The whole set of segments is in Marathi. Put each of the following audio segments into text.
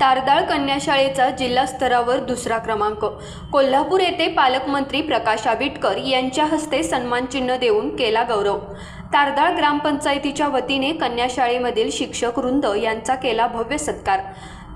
तारदाळ कन्याशाळेचा जिल्हा स्तरावर दुसरा क्रमांक. कोल्हापूर येथे पालकमंत्री प्रकाश आबिटकर यांच्या हस्ते सन्मानचिन्ह देऊन केला गौरव. तारदाळ ग्रामपंचायतीच्या वतीने कन्याशाळेमधील शिक्षक वृंद यांचा केला भव्य सत्कार.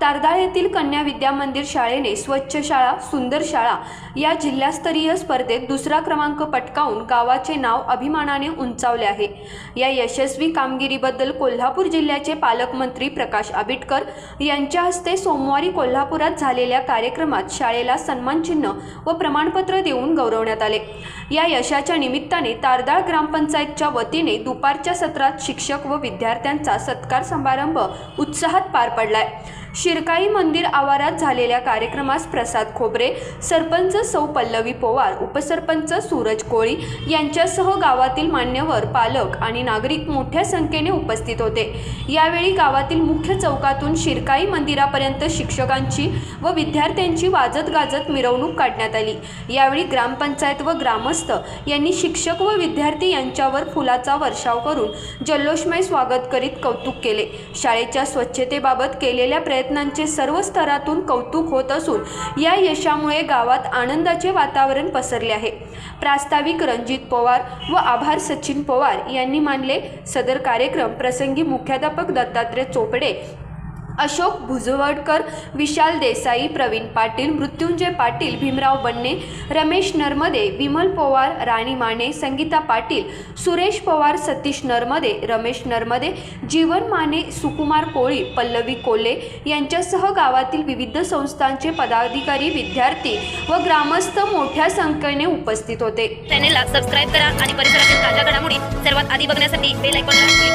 तारदाळ येथील कन्या विद्या मंदिर शाळेने स्वच्छ शाळा सुंदर शाळा या जिल्हास्तरीय स्पर्धेत दुसरा क्रमांक पटकावून गावाचे नाव अभिमानाने उंचावले आहे. या यशस्वी कामगिरीबद्दल कोल्हापूर जिल्ह्याचे पालकमंत्री प्रकाश आबिटकर यांच्या हस्ते सोमवारी कोल्हापुरात झालेल्या कार्यक्रमात शाळेला सन्मानचिन्ह व प्रमाणपत्र देऊन गौरवण्यात आले. या यशाच्या निमित्ताने तारदाळ ग्रामपंचायतच्या वतीने दुपारच्या सत्रात शिक्षक व विद्यार्थ्यांचा सत्कार समारंभ उत्साहात पार पडलाय. शिरकाई मंदिर आवारात झालेल्या कार्यक्रमास प्रसाद खोबरे सरपंच सौ पल्लवी पोवार उपसरपंच सूरज कोळी यांच्यासह गावातील मान्यवर पालक आणि नागरिक मोठ्या संख्येने उपस्थित होते. यावेळी गावातील मुख्य चौकातून शिरकाई मंदिरापर्यंत शिक्षकांची व विद्यार्थ्यांची वाजत गाजत मिरवणूक काढण्यात आली. यावेळी ग्रामपंचायत व ग्रामस्थ यांनी शिक्षक व विद्यार्थी यांच्यावर फुलाचा वर्षाव करून जल्लोषमय स्वागत करीत कौतुक केले. शाळेच्या स्वच्छतेबाबत केलेल्या प्रयत्न प्रयत्नांचे सर्व स्तरातून कौतुक होत असून या यशामुळे गावात आनंदाचे वातावरण पसरले आहे. प्रास्ताविक रणजित पवार व आभार सचिन पवार यांनी मानले सदर कार्यक्रम प्रसंगी मुख्याध्यापक दत्तात्रय चोपडे अशोक भुजवडकर विशाल देसाई प्रवीण पाटील मृत्युंजय पाटील भीमराव बन्ने रमेश नरमदे विमल पवार राणी माने संगीता पाटील सुरेश पवार सतीश नरमदे रमेश नरमदे जीवन माने सुकुमार कोळी पल्लवी कोले यांच्यासह गावातील विविध संस्थांचे पदाधिकारी विद्यार्थी व ग्रामस्थ मोठ्या संख्येने उपस्थित होते. चॅनेलला सबस्क्राईब करा आणि परिसरातील ताज्या घडामोडी सर्वात आधी बघण्यासाठी बेल आयकॉनला